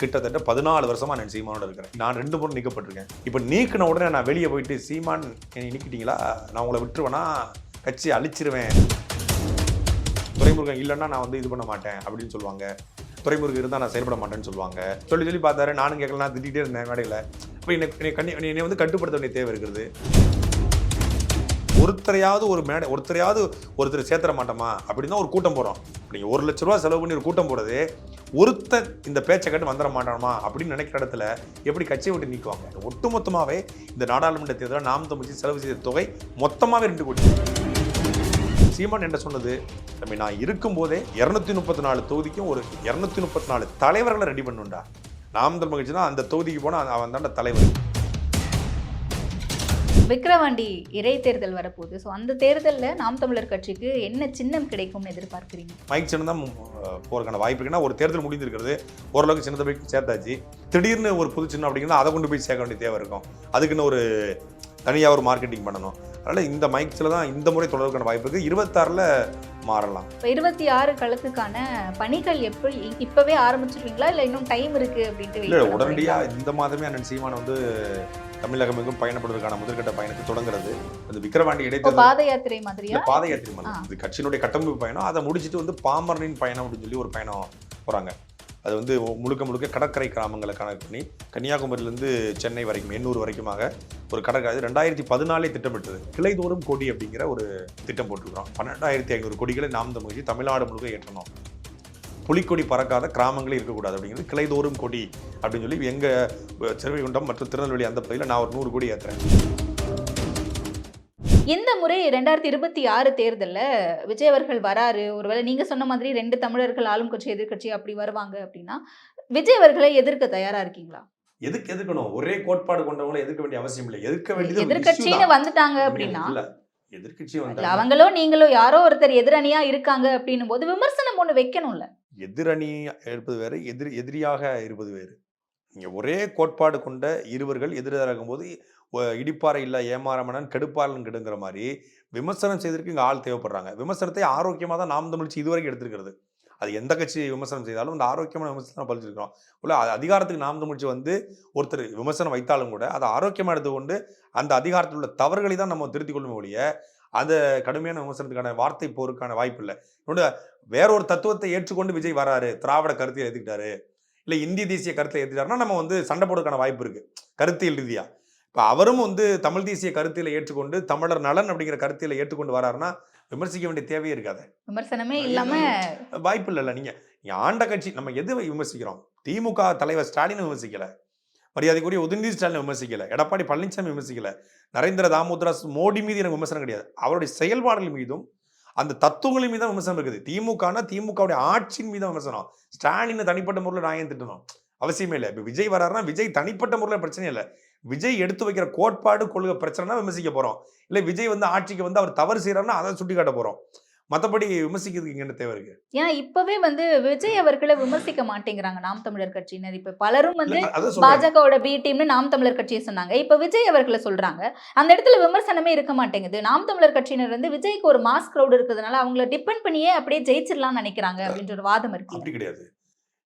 கிட்டத்தட்ட பதினாலு வருஷமா நான் சீமானோட இருக்கிறேன். நான் ரெண்டு முறை நீக்கப்பட்டிருக்கேன். இப்போ நீக்கின உடனே நான் வெளியே போயிட்டு சீமான் என்னை நீக்கிட்டீங்களா? நான் உங்களை விட்டுருவேனா? கட்சி அழிச்சிருவேன். துறைமுருகன் இல்லைன்னா நான் வந்து இது பண்ண மாட்டேன் அப்படின்னு சொல்லுவாங்க. துறைமுருகன் இருந்தால் நான் செயல்பட மாட்டேன்னு சொல்லுவாங்க. சொல்லி சொல்லி பார்த்தாரு நானும் கேட்கலாம் திட்டிகிட்டே இருந்தேன் மேடையில். இப்போ என்னை என்னை கண்ணி என்னை வந்து கட்டுப்படுத்த வேண்டிய தேவை இருக்கிறது. ஒருத்தரையாவது ஒரு மேடை ஒருத்தரையாவது ஒருத்தர் சேர்த்துற மாட்டோமா? அப்படின்னு ஒரு கூட்டம் போகிறோம் நீங்கள் ஒரு லட்ச ரூபா செலவு பண்ணி ஒரு கூட்டம் போடுறது ஒருத்தன் இந்த பேச்சை கட்டு வந்துட மாட்டானுமா? அப்படின்னு நினைக்கிற இடத்துல எப்படி கட்சியை விட்டு நீக்குவாங்க? ஒட்டுமொத்தமாகவே இந்த நாடாளுமன்ற தேர்தலில் நாம் தமிழ்ச்சி செலவு செய்த தொகை மொத்தமாகவே ரெண்டு கோடி. சீமான் என்ன சொன்னது? நம்ம நான் இருக்கும்போதே இரநூத்தி முப்பத்தி நாலு தொகுதிக்கும் ஒரு இரநூத்தி முப்பத்தி நாலு தலைவர்களை ரெடி பண்ணுண்டா. நாம் தமிழ் கட்சி தான் அந்த தொகுதிக்கு போனால் அவன் தாண்ட தலைவர். விக்ரவாண்டி இறை தேர்தல் வரப்போகுது. ஸோ அந்த தேர்தலில் நாம் தமிழர் கட்சிக்கு என்ன சின்னம் கிடைக்கும்னு எதிர்பார்க்குறீங்க? மைக் சின்னம் தான் போறதுக்கான வாய்ப்பு இருக்குன்னா ஒரு தேர்தல் முடிந்திருக்கிறது ஓரளவுக்கு சின்னத்தை போய் சேர்த்தாச்சு. திடீர்னு ஒரு புது சின்னம் அப்படிங்கன்னா அதை கொண்டு போய் சேர்க்க வேண்டிய தேவை இருக்கும். அதுக்குன்னு ஒரு தனியாக ஒரு மார்க்கெட்டிங் பண்ணணும். அதனால் இந்த மைக்ஸில் தான் இந்த முறை தொடர்புக்கான வாய்ப்பு இருக்குது இருபத்தாறில் மாறலாம். இப்போ இருபத்தி ஆறு களத்துக்கான பணிகள் எப்படி இப்போவே ஆரம்பிச்சிருவீங்களா? இல்லை இன்னும் டைம் இருக்கு அப்படின்ட்டு இல்லை? உடனடியாக இந்த மாதமே அண்ணன் சீமான் வந்து தமிழகம் எங்கும் பயணப்படுவதற்கான முதற்கட்ட பயணத்தை தொடங்குறது. அந்த விக்கிரவாண்டி இடைத்தேர்தல் பாத யாத்திரை மாதிரியா? இல்ல பாத யாத்திரை. மன்றம் இது கட்சியினுடைய கட்டமைப்பு பயணம். அதை முடிச்சிட்டு வந்து பாமரனின் பயணம் அப்படின்னு சொல்லி ஒரு பயணம் போறாங்க. அது வந்து முழுக்க முழுக்க கடற்கரை கிராமங்களை கணக்கு பண்ணி கன்னியாகுமரியிலேருந்து சென்னை வரைக்கும் எண்ணூர் வரைக்குமாக ஒரு கடற்கரை ரெண்டாயிரத்தி பதினாலே திட்டமிட்டது. கிளைதோறும் கோடி அப்படிங்கிற ஒரு திட்டம் போட்டிருக்கிறோம். பன்னெண்டாயிரத்தி ஐநூறு கோடிகளை நாம் தமிழ்ச்சி தமிழ்நாடு முழுக்க ஏற்றணும். புலிக்கொடி பறக்காத கிராமங்களே இருக்கக்கூடாது அப்படிங்கிறது கிளைதோறும் கொடி அப்படின்னு சொல்லி எங்கள் சிறுவைகுண்டம் மற்றும் திருநெல்வேலி அந்த பகுதியில் நான் ஒரு நூறு கோடி ஏற்றுறேன் இந்த முறை ரெண்டாயிரத்தி இருபத்தி ஆறு தேர்தலில் விஜய் அவர்கள் வராரு. ஒருவேளை நீங்க சொன்ன மாதிரி ரெண்டு தமிழர்கள் ஆளும் கட்சி எதிர்க்கட்சி அப்படி வருவாங்க அப்படின்னா விஜய் அவர்களை எதிர்க்க தயாரா இருக்கீங்களா? எதுக்கு எதுக்கணும் ஒரே கோட்பாடு கொண்டவங்களை எதிர்க்க வேண்டிய அவசியம் இல்லை. எதிர்க்க வேண்டியது தான். வந்துட்டாங்க அப்படின்னா இல்ல. எதிர்க்கட்சி இல்ல வந்து அவங்களோ நீங்களோ யாரோ ஒருத்தர் எதிரணியா இருக்காங்க அப்படின்னும் போது விமர்சனம் ஒண்ணு வைக்கணும்ல. எதிரணி இருப்பது வேறு எதிர் எதிரியாக இருப்பது வேறு. நீங்க ஒரே கோட்பாடு கொண்ட இருவர்கள் எதிராக இருக்கும்போது ஒ- இடிப்பாறை இல்லை ஏமாறமனன் கெடுப்பாளன் கெடுங்கிற மாதிரி விமர்சனம் செய்திருக்கு இங்கே ஆள் தேவைப்படுறாங்க. விமர்சனத்தை ஆரோக்கியமாக தான் நாம் தமிழ்ச்சி இதுவரைக்கும் எடுத்திருக்கிறது. அது எந்த கட்சி விமர்சனம் செய்தாலும் இந்த ஆரோக்கியமான விமர்சனம் பழிச்சிருக்கிறோம். உள்ள அதிகாரத்துக்கு நாம் தமிழ்ச்சி வந்து ஒருத்தர் விமர்சனம் வைத்தாலும் கூட அதை ஆரோக்கியமாக எடுத்துக்கொண்டு அந்த அதிகாரத்தில் உள்ள தவறுகளை தான் நம்ம திருத்திக் கொள்ளும் ஒழிய அந்த கடுமையான விமர்சனத்துக்கான வார்த்தை போருக்கான வாய்ப்பு இல்லை. இன்னொன்று வேற ஒரு தத்துவத்தை ஏற்றுக்கொண்டு விஜய் வராரு திராவிட கருத்தை ஏற்றுக்கிட்டாரு இல்லை இந்திய தேசிய கருத்தை ஏற்றுட்டாருன்னா நம்ம வந்து சண்டை போடுறதுக்கான வாய்ப்பு இருக்குது கருத்தியல் ரீதியாக இப்போ அவரும் வந்து தமிழ் தேசிய கருத்தியலை ஏற்றுக்கொண்டு தமிழர் நலன் அப்படிங்கிற கருத்தியலை ஏற்றுக்கொண்டு வராருன்னா விமர்சிக்க வேண்டிய தேவையே இருக்காது. விமர்சனமே இல்லாம வாய்ப்பு இல்லைல்ல. நீங்க ஆண்ட கட்சி நம்ம எது விமர்சிக்கிறோம்? திமுக தலைவர் ஸ்டாலினை விமர்சிக்கல. மரியாதைக்குரிய உதயநிதி ஸ்டாலினை விமர்சிக்கல. எடப்பாடி பழனிசாமி விமர்சிக்கல. நரேந்திர தாமோதராஸ் மோடி மீது எனக்கு விமர்சனம் கிடையாது. அவருடைய செயல்பாடுகள் மீதும் அந்த தத்துவங்களின் மீது தான் விமர்சனம் இருக்குது. திமுகனா திமுகவுடைய ஆட்சியின் மீது விமர்சனம். ஸ்டாலினை தனிப்பட்ட முறையில் நான் ஏன் திட்டணும். அவசியமே இல்லை. இப்போ விஜய் வராருன்னா விஜய் தனிப்பட்ட முறையில் பிரச்சனை இல்லை. விஜய் எடுத்து வைக்கிற கோட்பாடு கொள்கை பிரச்சனைனா விமர்சிக்க போறோம். இல்லை விஜய் வந்து ஆட்சிக்கு வந்து அவர் தவறு செய்யறாருன்னா அதை சுட்டி காட்ட போறோம். மற்றபடி விமர்சிக்கிறதுக்கு என்ன தேவை இருக்கு? ஏன்னா இப்பவே வந்து விஜய் அவர்களை விமர்சிக்க மாட்டேங்கிறாங்க நாம் தமிழர் கட்சியினர். இப்ப பலரும் வந்து. பாஜகவோட பி டீம்னு நாம் தமிழர் கட்சியை சொன்னாங்க. இப்ப விஜய் அவர்களை சொல்றாங்க. அந்த இடத்துல விமர்சனமே இருக்க மாட்டேங்குது. நாம் தமிழர் கட்சியினர் வந்து விஜய்க்கு ஒரு மாஸ் crowd இருக்கிறதுனால அவங்கள டிபெண்ட் பண்ணியே அப்படியே ஜெயிச்சிடலாம்னு நினைக்கிறாங்க அப்படின்ற ஒரு வாதம் இருக்கு. அப்படி கிடையாது.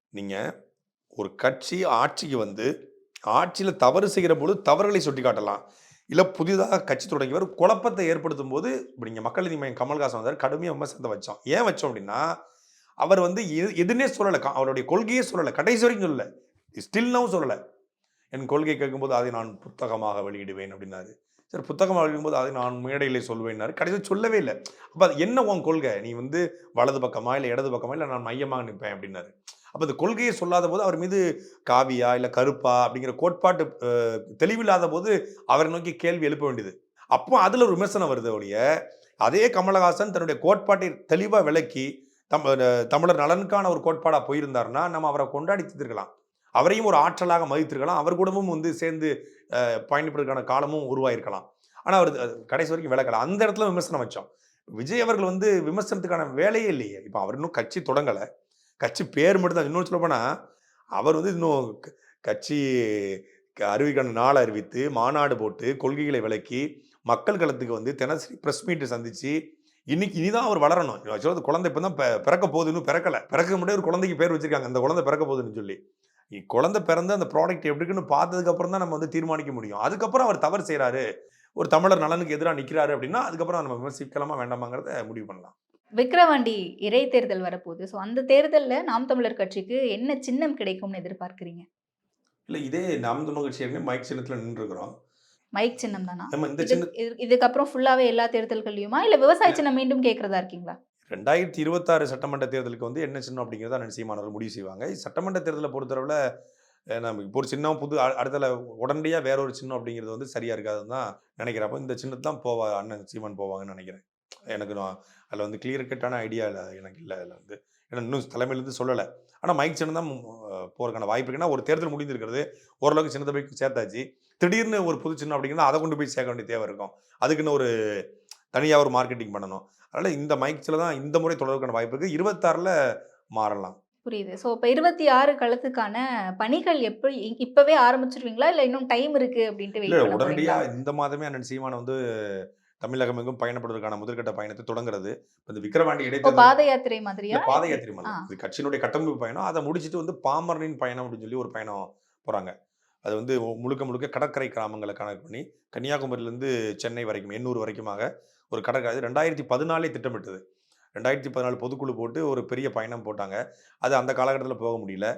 நீங்க ஒரு கட்சி ஆட்சிக்கு வந்து ஆட்சியில் தவறு செய்கிற பொழுது தவறுகளை சுட்டி காட்டலாம் இல்லை புதிதாக கட்சி தொடங்கியவர் குழப்பத்தை ஏற்படுத்தும் போது இப்போ நீங்கள் மக்கள் நீதி மையம் கமல்ஹாசன் வந்தார் கடுமையாக விமர்சனத்தை வச்சோம் ஏன் வச்சோம் அப்படின்னா அவர் வந்து எது- எதுனே சொல்லலை. அவருடைய கொள்கையே சொல்லலை. கடைசி வரைக்கும் சொல்லலை. ஸ்டில்னாவும் சொல்லலை. என் கொள்கை கேட்கும்போது அதை நான் புத்தகமாக வெளியிடுவேன் அப்படின்னாரு. சரி புத்தகமாக வெளியிடும்போது அதை நான் மேடையிலே சொல்வேன்னாரு கடைசியில் சொல்லவே இல்லை. அப்போ அது என்ன உன் கொள்கை? நீ வந்து வலது பக்கமா இல்லை இடது பக்கமா இல்லை நான் மையமாக நிற்பேன் அப்படின்னாரு. அப்போ இந்த கொள்கையை சொல்லாத போது அவர் மீது காவியா இல்லை கருப்பா அப்படிங்கிற கோட்பாட்டு தெளிவில்லாத போது அவரை நோக்கி கேள்வி எழுப்ப வேண்டியது. அப்போ அதில் ஒரு விமர்சனம் வருது ஒழிய அதே கமலஹாசன் தன்னுடைய கோட்பாட்டை தெளிவாக விளக்கி தம் தமிழர் நலனுக்கான ஒரு கோட்பாடாக போயிருந்தாருன்னா நம்ம அவரை கொண்டாடி தீர்க்கலாம் அவரையும் ஒரு ஆற்றலாக மதித்திருக்கலாம். அவர் கூடவும் வந்து சேர்ந்து அஹ், பயணிப்பதற்கான காலமும் உருவாயிருக்கலாம். ஆனால் அவர் கடைசி வரைக்கும் விளக்கலாம் அந்த இடத்துல விமர்சனம் வச்சோம். விஜய் அவர்கள் வந்து விமர்சனத்துக்கான வேலையே இல்லையே. இப்போ அவர் இன்னும் கட்சி தொடங்கலை. கட்சி பேர் மட்டும் தான். இன்னொன்று சொல்ல அவர் வந்து இன்னும் க- கட்சி க- அறிவிக்கான நாள் அறிவித்து மாநாடு போட்டு கொள்கைகளை விளக்கி மக்கள் களத்துக்கு வந்து தினசரி ப்ரெஸ் மீட்டு சந்தித்து இன்னைக்கு இனிதான் அவர் வளரணும். ஆக்சுவலாக அந்த குழந்தை இப்போ தான் பிறக்க போகுதுன்னு இன்னும் பிறக்கல. பிறக்க முன்னாடி ஒரு குழந்தைக்கு பேர் வச்சிருக்காங்க. அந்த குழந்தை பிறக்க போகுதுன்னு சொல்லி. குழந்தை பிறந்து அந்த ப்ராடக்ட் எப்படி இருக்குன்னு பார்த்ததுக்கப்புறம் தான் நம்ம வந்து தீர்மானிக்க முடியும். அதுக்கப்புறம் அவர் தவறு செய்கிறாரு ஒரு தமிழர் நலனுக்கு எதிராக நிற்கிறாரு அப்படின்னா அதுக்கப்புறம் நம்ம விமர்சிக்கலாமா வேண்டாமாங்கிறத முடிவு பண்ணலாம். விக்கிரவாண்டி இடைத்தேர்தல் வரப்போகுது. ஸோ அந்த தேர்தல்ல நாம் தமிழர் கட்சிக்கு என்ன சின்னம் கிடைக்கும்னு எதிர்பார்க்கறீங்க? இல்ல இதே நாம் தமிழ் கட்சி ஏற்கனவே மைக் சின்னத்துல நின்றுருக்கிறோம். மைக் சின்னம் தானா? இதுக்கப்புறம் ஃபுல்லாவே எல்லா தேர்தல்கள்லயுமா? இல்ல விவசாய சின்னம் மீண்டும் கேட்கறதா இருக்கீங்களா? ரெண்டாயிரத்தி இருபத்தாறு சட்டமன்ற தேர்தலுக்கு வந்து என்ன சின்னம் அப்படிங்கிறத அண்ணன் சீமானவர்கள் முடிவு செய்வாங்க. சட்டமன்ற தேர்தலை பொறுத்தளவில் நம்ம இப்போ ஒரு சின்னம் புது அ- அடுத்தல உடனடியாக வேற ஒரு சின்னம் அப்படிங்கிறது வந்து சரியா இருக்காதுன்னு தான் நினைக்கிறேன். அப்போ இந்த சின்னத்தை தான் போவா அண்ணன் சீமான் போவாங்கன்னு நினைக்கிறேன். எனக்கு நான் அதில் வந்து கிளியர் கட்டான ஐடியா இல்லை எனக்கு இல்லை அதில் வந்து. ஏன்னா இன்னும் தலைமையிலேருந்து சொல்லலை. ஆனால் மைக் சின்னம் தான் அஹ், போறதுக்கான வாய்ப்பு இருக்குன்னா ஒரு தேர்தல் முடிந்திருக்கிறது ஓரளவுக்கு சின்னத்தை போய் சேர்த்தாச்சு. திடீர்னு ஒரு புது சின்னம் அப்படிங்கன்னா அதை கொண்டு போய் சேர்க்க வேண்டிய தேவை இருக்கும். அதுக்குன்னு ஒரு தனியாக ஒரு மார்க்கெட்டிங் பண்ணணும். அதனால் இந்த மைக்ஸில் தான் இந்த முறை தொடர்புக்கான வாய்ப்பு இருக்குது இருபத்தாறில் மாறலாம். புரியுது. ஸோ இப்போ இருபத்தி ஆறு களத்துக்கான பணிகள் எப்படி இப்பவே ஆரம்பிச்சிருவீங்களா? இல்ல இன்னும் டைம் இருக்கு அப்படின்ட்டு இல்லை உடனடியாக இந்த மாதமே அண்ணன் சீமான் வந்து தமிழகம் எங்கும் பயணப்படுவதற்கான முதற்கட்ட பயணத்தை தொடங்குறது. இந்த விக்கிரவாண்டி இப்போ இடைத்தேர்தல் பாத யாத்திரை மாதிரியா? இல்ல பாத யாத்திரை மாதிரி. இது கட்சியினுடைய கட்டமைப்பு பயணம். அதை முடிச்சுட்டு வந்து பாமரனின் பயணம் அப்படின்னு சொல்லி ஒரு பயணம் போறாங்க. அது வந்து முழுக்க முழுக்க கடற்கரை கிராமங்களை கணக்கு பண்ணி கன்னியாகுமரியிலேருந்து சென்னை வரைக்கும் எண்ணூர் வரைக்குமாக ஒரு கடற்கரை ரெண்டாயிரத்தி பதினாலே திட்டமிட்டது. ரெண்டாயிரத்தி பதினாலு பொதுக்குழு போட்டு ஒரு பெரிய பயணம் போட்டாங்க. அது அந்த காலகட்டத்தில் போக முடியல.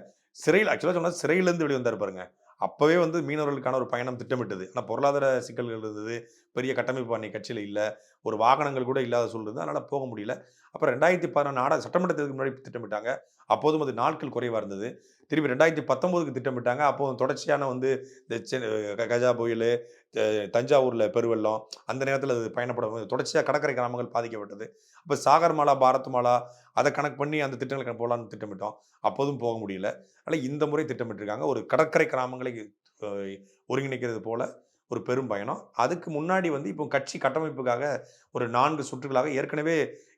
சிறையில் ஆக்சுவலாக சொன்னால் சிறையிலேருந்து வெளியே வந்தார் பாருங்க. அப்போவே வந்து மீனவர்களுக்கான ஒரு பயணம் திட்டமிட்டது. ஆனால் பொருளாதார சிக்கல்கள் இருந்தது. பெரிய கட்டமைப்பு அன்னை கட்சியில் இல்லை. ஒரு வாகனங்கள் கூட இல்லாத சூழ்நிலை அதனால் போக முடியல. அப்புறம் ரெண்டாயிரத்தி பதினொன்று நாடா சட்டமன்ற தேர்தலுக்கு முன்னாடி திட்டமிட்டாங்க. அப்போதும் அது நாட்கள் குறைவாக இருந்தது. திருப்பி ரெண்டாயிரத்தி பத்தொம்போதுக்கு திட்டமிட்டாங்க. அப்போது தொடர்ச்சியான வந்து இந்த செ- கஜா புயல் தஞ்சாவூரில் பெருவெள்ளம் அந்த நேரத்தில் அது பயணப்படும் தொடர்ச்சியாக கடற்கரை கிராமங்கள் பாதிக்கப்பட்டது. அப்போ சாகர் மாலா பாரத் மாலா அதை கணக்கு பண்ணி அந்த திட்டங்களுக்கு போகலான்னு திட்டமிட்டோம். அப்போதும் போக முடியல. ஆனால் இந்த முறை திட்டமிட்டிருக்காங்க. ஒரு கடற்கரை கிராமங்களை ஒருங்கிணைக்கிறது போல் ஒரு பெரும் பயணம். அதுக்கு முன்னாடி வந்து இப்போ கட்சி கட்டமைப்புக்காக ஒரு நான்கு சுற்றுகளாக ஏற்கனவே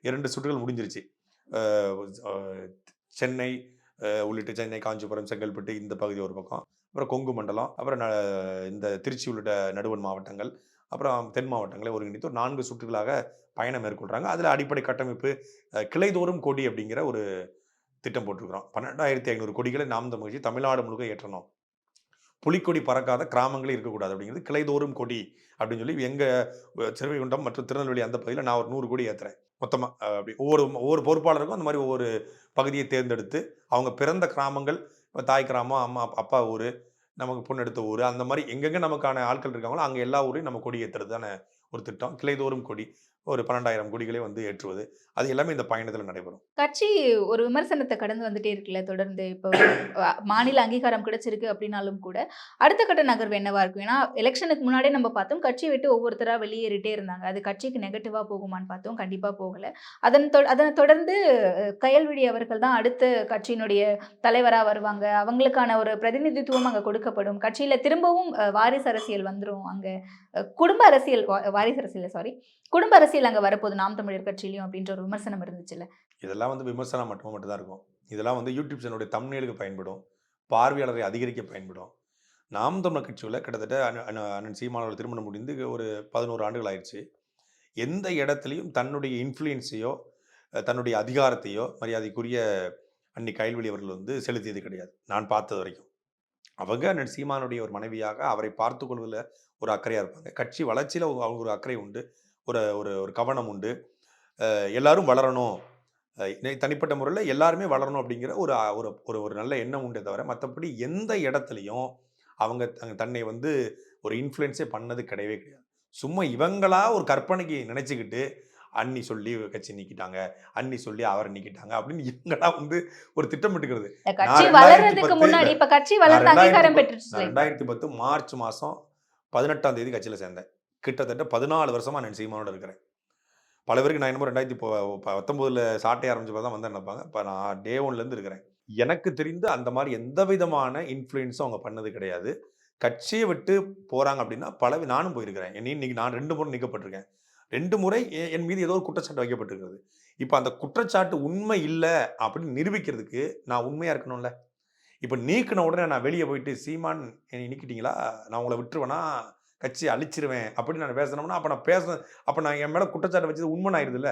இரண்டு சுற்றுகள் முடிஞ்சிருச்சு. சென்னை உள்ளிட்ட சென்னை காஞ்சிபுரம் செங்கல்பட்டு இந்த பகுதி ஒரு பக்கம். அப்புறம் கொங்கு மண்டலம் அப்புறம் இந்த திருச்சி உள்ளிட்ட நடுவண் மாவட்டங்கள் அப்புறம் தென் மாவட்டங்களை ஒருங்கிணைத்து ஒரு நான்கு சுற்றுகளாக பயணம் மேற்கொள்கிறாங்க அதில் அடிப்படை கட்டமைப்பு கிளைதோறும் கொடி அப்படிங்கிற ஒரு திட்டம் போட்டிருக்கிறோம். பன்னெண்டாயிரத்தி ஐநூறு கொடிகளை நாம் தமிழ்ச்சி தமிழ்நாடு முழுக்க ஏற்றணும். புலிக்கொடி பறக்காத கிராமங்களே இருக்கக்கூடாது அப்படிங்கிறது கிளைதோறும் கொடி அப்படின்னு சொல்லி எங்கள் சிறுவைகுண்டம் மற்றும் திருநெல்வேலி அந்த பகுதியில் நான் ஒரு நூறு கோடி ஏற்றுறேன் மொத்தமாக அப்படி ஒவ்வொரு ஒவ்வொரு பொறுப்பாளருக்கும் அந்த மாதிரி ஒவ்வொரு பகுதியை தேர்ந்தெடுத்து அவங்க பிறந்த கிராமங்கள் இப்போ தாய் கிராமம் அம்மா அப்பா ஊர் நமக்கு பொண்ணு எடுத்த ஊர் அந்த மாதிரி எங்கெங்கே நமக்கான ஆட்கள் இருக்காங்களோ அங்கே எல்லா ஊரையும் நம்ம கொடி ஏற்றுறது தானே ஒரு திட்டம். கிளைதோறும் கொடி. ஒரு பன்னெண்டாயிரம் கொடிகளை வந்து ஏற்றுவது. அது எல்லாமே இந்த பயணத்தில் நடைபெறும். கட்சி ஒரு விமர்சனத்தை கடந்து வந்துட்டே இருக்குல்ல தொடர்ந்து இப்போ மாநில அங்கீகாரம் கிடைச்சிருக்கு அப்படின்னாலும் கூட அடுத்த கட்ட நகர்வு என்னவா இருக்கும்? ஏன்னா எலெக்ஷனுக்கு முன்னாடியே நம்ம பார்த்தோம் கட்சி விட்டு ஒவ்வொருத்தராக வெளியேறிட்டே இருந்தாங்க. அது கட்சிக்கு நெகட்டிவாக போகுமான்னு பார்த்தோம் கண்டிப்பாக போகல. அதன் தொ- அதனை தொடர்ந்து கயல்விழி அவர்கள் தான் அடுத்த கட்சியினுடைய தலைவராக வருவாங்க. அவங்களுக்கான ஒரு பிரதிநிதித்துவம் அங்கே கொடுக்கப்படும். கட்சியில் திரும்பவும் வாரிசு அரசியல் வந்துரும் அங்கே. குடும்ப அரசியல் வாரிசு அரசியல் சாரி குடும்ப அரசியல் அங்கே வரப்போகுது. நாம் தமிழர் கட்சியிலையும் அப்படின்ற ஒரு விமர்சனம் இருந்துச்சுல்ல இதெல்லாம் வந்து விமர்சனம் மட்டும் மட்டும் தான் இருக்கும். இதெல்லாம் வந்து யூடியூப் சேனலுடைய தம்னேலுக்கு பயன்படும். பார்வையாளரை அதிகரிக்க பயன்படும். நாம் தமிழர் கட்சியில் கிட்டத்தட்ட அண்ணன் சீமானவர் திருமணம் முடிந்து ஒரு பதினோரு ஆண்டுகள் ஆயிடுச்சு. எந்த இடத்துலையும் தன்னுடைய இன்ஃப்ளூயன்ஸையோ தன்னுடைய அதிகாரத்தையோ மரியாதைக்குரிய அன்னி கைல்வெளி அவர்கள் வந்து செலுத்தியது கிடையாது. நான் பார்த்தது வரைக்கும். அவங்க அண்ணன் சீமானுடைய ஒரு மனைவியாக அவரை பார்த்து கொள்வதில் ஒரு அக்கறையாக இருப்பாங்க. கட்சி வளர்ச்சியில் அவங்க ஒரு அக்கறை உண்டு. ஒரு ஒரு ஒரு கவனம் உண்டு. எல்லாரும் வளரணும். தனிப்பட்ட முறையில் எல்லாருமே வளரணும் அப்படிங்கிற ஒரு ஒரு ஒரு ஒரு நல்ல எண்ணம் உண்டே தவிர மற்றபடி எந்த இடத்துலையும் அவங்க தன்னை வந்து ஒரு இன்ஃப்ளூயன்ஸே பண்ணது கிடையவே கிடையாது. சும்மா இவங்களா ஒரு கற்பனைக்கு நினைச்சுக்கிட்டு அன்னி சொல்லி கட்சி நீக்கிட்டாங்க அன்னி சொல்லி அவரை நீக்கிட்டாங்க அப்படின்னு இவங்களா வந்து ஒரு திட்டமிட்டுக்கிறது ரெண்டாயிரத்தி பத்து மார்ச் மாதம் பதினெட்டாம் தேதி கட்சியில் சேர்ந்தேன். கிட்டத்தட்ட பதினாலு வருஷமாக நான் சீமானோட இருக்கிறேன். பல பேருக்கு நான் என்னமோ ரெண்டாயிரத்தி பத்தொம்போதில் சாட்டை ஆரம்பிச்சப்போ தான் வந்து நினைப்பாங்க. இப்போ நான் டே ஒன்லேருந்து இருக்கிறேன். எனக்கு தெரிந்து அந்த மாதிரி எந்த விதமான இன்ஃப்ளூயன்ஸும் அவங்க பண்ணது கிடையாது. கட்சியை விட்டு போகிறாங்க அப்படின்னா பல நானும் போயிருக்கிறேன். என்னை இன்னைக்கு நான் ரெண்டு முறை நீக்கப்பட்டிருக்கேன். ரெண்டு முறை என் மீது ஏதோ ஒரு குற்றச்சாட்டு வைக்கப்பட்டிருக்கிறது. இப்போ அந்த குற்றச்சாட்டு உண்மை இல்லை அப்படின்னு நிரூபிக்கிறதுக்கு நான் உண்மையாக இருக்கணும்ல? இப்போ நீக்கின உடனே நான் வெளியே போயிட்டு சீமான் என்னை நீக்கிட்டீங்களா? நான் உங்களை விட்டுருவேனா? கட்சி அழிச்சிருவேன். அப்படின்னு நான் பேசணும்னா அப்போ நான் பேச அப்போ நான் என் மேலே குற்றச்சாட்டு வச்சது உண்மை ஆயிடுதுல்ல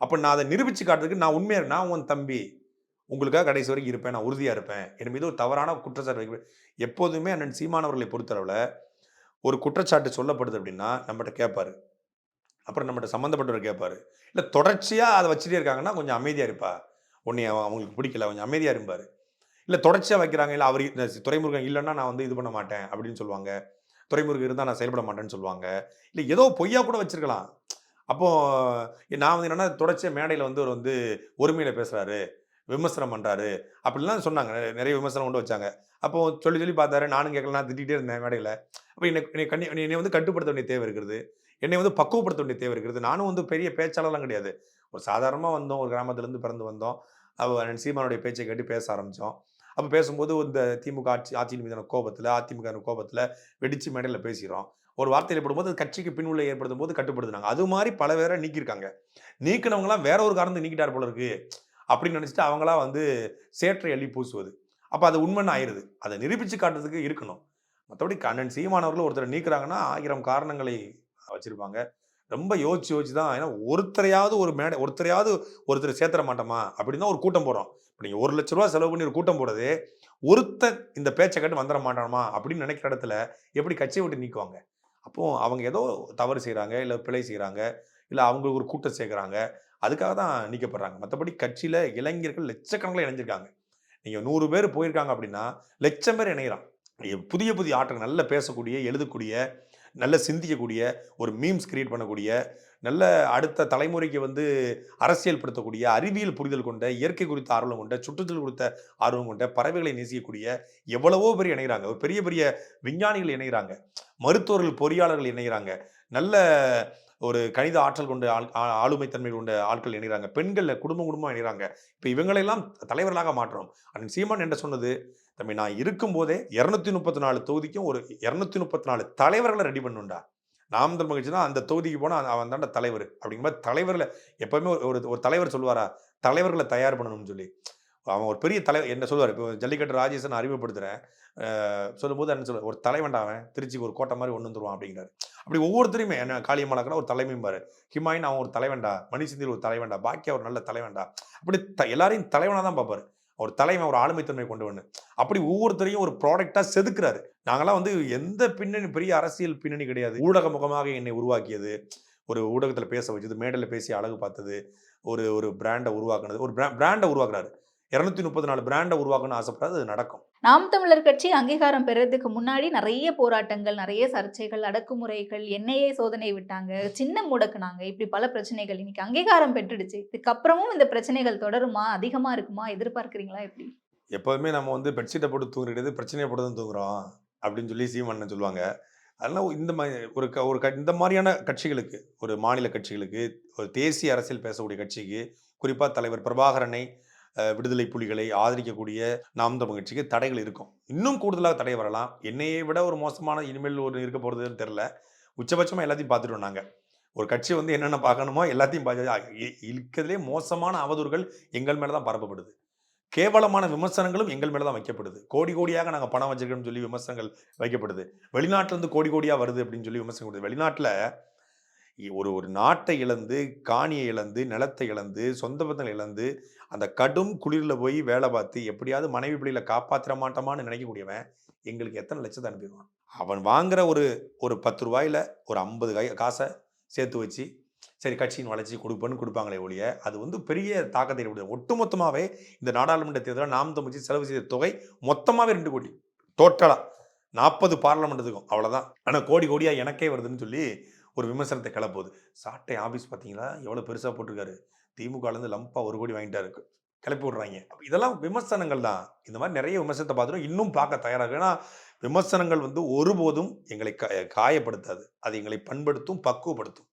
அப்போ நான் அதை நிரூபித்து காட்டுறதுக்கு நான் உண்மையாக நான் உன் தம்பி. உங்களுக்காக கடைசி வரைக்கும் இருப்பேன். நான் உறுதியாக இருப்பேன். என் மீது ஒரு தவறான குற்றச்சாட்டு வைக்க எப்போதுமே அண்ணன் சீமானவர்களை பொறுத்தளவில் ஒரு குற்றச்சாட்டு சொல்லப்படுது அப்படின்னா நம்மகிட்ட கேட்பார் அப்புறம் நம்மகிட்ட சம்மந்தப்பட்டவர் கேட்பார் இல்லை தொடர்ச்சியாக அதை வச்சுட்டே இருக்காங்கன்னா கொஞ்சம் அமைதியாக இருப்பா. உன்னை அவங்களுக்கு பிடிக்கல. கொஞ்சம் அமைதியாக இருப்பார். இல்லை தொடர்ச்சியாக வைக்கிறாங்க. இல்லை அவர் துறைமுருகன் இல்லைன்னா நான் வந்து இது பண்ண மாட்டேன் அப்படின்னு சொல்லுவாங்க. துறைமுருகன் இருந்தால் நான் செயல்பட மாட்டேன்னு சொல்லுவாங்க. இல்லை ஏதோ பொய்யா கூட வச்சிருக்கலாம். அப்போ நான் வந்து என்னன்னா தொடர்ச்சியாக மேடையில் வந்து அவர் வந்து ஒருமையில் பேசுகிறாரு விமர்சனம் பண்ணுறாரு அப்படிலாம் சொன்னாங்க. நிறைய- விமர்சனம் கொண்டு வச்சாங்க. அப்போ சொல்லி சொல்லி பார்த்தாரு. நானும் கேட்கல நான் திட்டிகிட்டே இருந்தேன் மேடையில். அப்போ என்னை என்னை கண்ணி என்னை வந்து கட்டுப்படுத்த வேண்டிய தேவை இருக்கிறது என்னை வந்து பக்குவப்படுத்த வேண்டிய தேவை இருக்கிறது நானும் வந்து பெரிய பேச்சாளர்லாம் கிடையாது. ஒரு சாதாரணமாக வந்தோம். ஒரு கிராமத்துலேருந்து பிறந்து வந்தோம். அவன் சீமானுடைய பேச்சை கேட்டு பேச ஆரம்பித்தோம் அப்போ பேசும்போது இந்த திமுக ஆட்சி ஆட்சியின் மீதான கோபத்தில் அதிமுக கோபத்தில் வெடிச்சு மேடையில் பேசுகிறோம் ஒரு வார்த்தையில் போடும்போது அது கட்சிக்கு பின்னுள்ள ஏற்படுத்தும் போது கட்டுப்படுத்துனாங்க. அது மாதிரி பல பேரை நீக்கியிருக்காங்க. நீக்கினவங்களாம் வேற ஒரு காரணத்தை நீக்கிட்டார் போல இருக்கு. அப்படின்னு நினச்சிட்டு அவங்களாம் வந்து சேற்றை அள்ளி பூசுவது. அப்போ அது உண்மைன்னு ஆயிடுது அதை நிரூபித்து காட்டுறதுக்கு இருக்கணும். மற்றபடி கண்ணன் சீமானவர்கள் ஒருத்தர் நீக்கிறாங்கன்னா ஆயிரம் காரணங்களை வச்சுருப்பாங்க. ரொம்ப யோசிச்சு யோசிச்சு தான் ஏன்னா ஒருத்தரையாவது ஒரு மேடை ஒருத்தரையாவது ஒருத்தர் சேர்த்துற மாட்டோமா? அப்படின்னு தான் ஒரு கூட்டம் போகிறோம் நீங்கள் ஒரு லட்ச ரூபா செலவு பண்ணி ஒரு கூட்டம் போடுறது ஒருத்த இந்த பேச்சை கட்டு வந்துட மாட்டாமா அப்படின்னு நினைக்கிற இடத்துல எப்படி கட்சியை விட்டு நீக்குவாங்க? அப்போது அவங்க ஏதோ தவறு செய்கிறாங்க இல்லை பிழை செய்கிறாங்க இல்லை அவங்களுக்கு ஒரு கூட்டம் சேர்க்குறாங்க அதுக்காக தான் நீக்கப்படுறாங்க. மற்றபடி கட்சியில் இளைஞர்கள் லட்சக்கணக்கில் இணைஞ்சிருக்காங்க. நீங்கள் நூறு பேர் போயிருக்காங்க அப்படின்னா லட்சம் பேர் இணைகிறான் புதிய புதிய ஆற்றல் நல்ல பேசக்கூடிய எழுதக்கூடிய நல்ல சிந்திக்கக்கூடிய ஒரு மீம்ஸ் கிரியேட் பண்ணக்கூடிய நல்ல அடுத்த தலைமுறைக்கு வந்து அரசியல் படுத்தக்கூடிய அறிவியல் புரிதல் கொண்ட இயற்கை குறித்த ஆர்வம் கொண்ட சுற்றுச்சூழல் குறித்த ஆர்வம் கொண்ட பறவைகளை நேசிக்கக்கூடிய எவ்வளவோ பேர் இணைகிறாங்க. ஒரு பெரிய பெரிய விஞ்ஞானிகள் இணைகிறாங்க. மருத்துவர்கள் பொறியாளர்கள் இணைகிறாங்க. நல்ல ஒரு கணித ஆற்றல் கொண்ட ஆள் ஆளுமை ஆளுமைத்தன்மை கொண்ட ஆட்கள் இணைகிறாங்க. பெண்கள் குடும்பம் குடும்பம் இணைகிறாங்க. இப்போ இவங்களெல்லாம் தலைவர்களாக மாற்றோம் அண்ணன் சீமான் என்ன சொன்னது? தம்பி நான் இருக்கும்போதே இரநூத்தி முப்பத்தி நாலு தொகுதிக்கும் ஒரு இரநூத்தி முப்பத்தி நாலு தலைவர்களை ரெடி பண்ணுண்டா நாம் தமிழ் மகிழ்ச்சி தான் அந்த தொகுதிக்கு போனால் அவன் தாண்ட தலைவர் அப்படிங்கும்போது தலைவரில் எப்போவுமே ஒரு- ஒரு ஒரு தலைவர் சொல்லுவாரா? தலைவர்களை தயார் பண்ணணும்னு சொல்லி. அவன் ஒரு பெரிய தலைவர் என்ன சொல்லுவார்? இப்போ ஜல்லிக்கட்டு ராஜேஷன் அறிமுகப்படுத்துகிறேன் சொல்லும்போது என்ன சொல்லுவார்? ஒரு தலைவன்டா அவன். திருச்சிக்கு ஒரு கோட்டை மாதிரி ஒன்று வந்துருவான் அப்படிங்கிறாரு. அப்படி ஒவ்வொருத்தரையுமே என்ன காளியம்மாளாக்கனா ஒரு தலைமைம்பாரு ஹிமாயின் அவன் ஒரு தலைவன்டா. மணிசிந்தில் ஒரு தலைவன்டா. பாக்கியா ஒரு நல்ல தலைவன்டா. அப்படி த எல்லாரையும் தலைவனாக தான் பார்ப்பாரு. ஒரு தலைமை ஒரு ஆளுமைத்தன்மை கொண்டு வந்து அப்படி ஒவ்வொருத்தரையும் ஒரு ப்ராடக்டாக செதுக்குறாரு. நாங்களாம் வந்து எந்த பின்னணி பெரிய அரசியல் பின்னணி கிடையாது. ஊடக முகமாக என்னை உருவாக்கியது. ஒரு ஊடகத்தில் பேச வச்சது மேடையில் பேசி அழகு பார்த்தது ஒரு ஒரு பிராண்டை உருவாக்குனது ஒரு பிராண்டை உருவாக்குறாரு. இரநூத்தி முப்பத்தி நாலு பிராண்டை உருவாக்கணும்னு ஆசைப்படாது அது நடக்கும். நாம் தமிழர் கட்சி அங்கீகாரம் பெறதுக்கு முன்னாடி நிறைய போராட்டங்கள் நிறைய சர்ச்சைகள் அடக்குமுறைகள் எண்ணெயே சோதனை விட்டாங்க சின்னம் முடக்குனாங்க இப்படி பல பிரச்சனைகள் இன்னைக்கு அங்கீகாரம் பெற்றுடுச்சு. இதுக்கப்புறமும் இந்த பிரச்சனைகள் தொடருமா? அதிகமா இருக்குமா? எதிர்பார்க்கறீங்களா எப்படி? எப்போதுமே நம்ம வந்து பெட்ஷீட்டை போட்டு தூங்குறது பிரச்சனையை போட்டு தான் தூங்குறோம் அப்படின்னு சொல்லி சீமானன் சொல்லுவாங்க. அதெல்லாம் இந்த மாதிரி ஒரு க ஒரு க இந்த மாதிரியான கட்சிகளுக்கு ஒரு மாநில கட்சிகளுக்கு ஒரு தேசிய அரசியல் பேசக்கூடிய கட்சிக்கு குறிப்பாக தலைவர் பிரபாகரனை விடுதலை புலிகளை ஆதரிக்கக்கூடிய நாம் தமிழ் கட்சிக்கு தடைகள் இருக்கும். இன்னும் கூடுதலாக தடை வரலாம். என்னையை விட ஒரு மோசமான இனிமேல் ஒரு இருக்க போகிறதுன்னு தெரில உச்சபட்சமாக எல்லாத்தையும் பார்த்துட்டோம் நாங்கள் ஒரு கட்சி வந்து என்னென்ன பார்க்கணுமோ எல்லாத்தையும் பார்த்து இருக்கிறதுலே மோசமான அவதூறுகள் எங்கள் மேலே தான் பரப்பப்படுது. கேவலமான விமர்சனங்களும் எங்கள் மேலே தான் வைக்கப்படுது. கோடி கோடியாக நாங்கள் பணம் வச்சிருக்கோம்னு சொல்லி விமர்சனங்கள் வைக்கப்படுது. வெளிநாட்டிலேருந்து கோடி கோடியாக வருது அப்படின்னு சொல்லி விமர்சனம் கொடுது வெளிநாட்டில் ஒரு ஒரு நாட்டை இழந்து காணியை இழந்து நிலத்தை இழந்து சொந்த பந்தங்களை இழந்து அந்த கடும் குளிரில் போய் வேலை பார்த்து எப்படியாவது மனைவி பிள்ளைகளை காப்பாற்ற மாட்டோமான்னு நினைக்கக்கூடியவன் எங்களுக்கு எத்தனை லட்சத்தை அனுப்பிடுவான்? அவன் வாங்குற ஒரு ஒரு பத்து ரூபாயில ஒரு ஐம்பது கை காசை சேர்த்து வச்சு சரி கட்சியின் வளர்ச்சி கொடுப்பேன்னு கொடுப்பாங்களே ஒழிய அது வந்து பெரிய தாக்கத்தை ஏற்படுது ஒட்டுமொத்தமாகவே இந்த நாடாளுமன்ற தேர்தலில் நாம் தமிழ்ச்சி செலவு செய்த தொகை மொத்தமாகவே ரெண்டு கோடி. டோட்டலாக நாற்பது பார்லமெண்ட்டுக்கும். அவ்வளோதான் ஆனால் கோடி கோடியாக எனக்கே வருதுன்னு சொல்லி ஒரு விமர்சனத்தை கிளப்புது. சாட்டை ஆஃபீஸ் பார்த்தீங்களா? எவ்வளோ பெருசாக போட்டிருக்காரு. திமுகலேருந்து லம்பாக ஒரு கோடி வாங்கிட்டாரு. கிளப்பி விடுறாங்க. இதெல்லாம் விமர்சனங்கள் தான். இந்த மாதிரி நிறைய விமர்சனத்தை பார்த்துட்டு இன்னும் பார்க்க தயாராக ஏன்னா விமர்சனங்கள் வந்து ஒருபோதும் எங்களை காயப்படுத்தாது. அது எங்களை பண்படுத்தும் பக்குவப்படுத்தும்.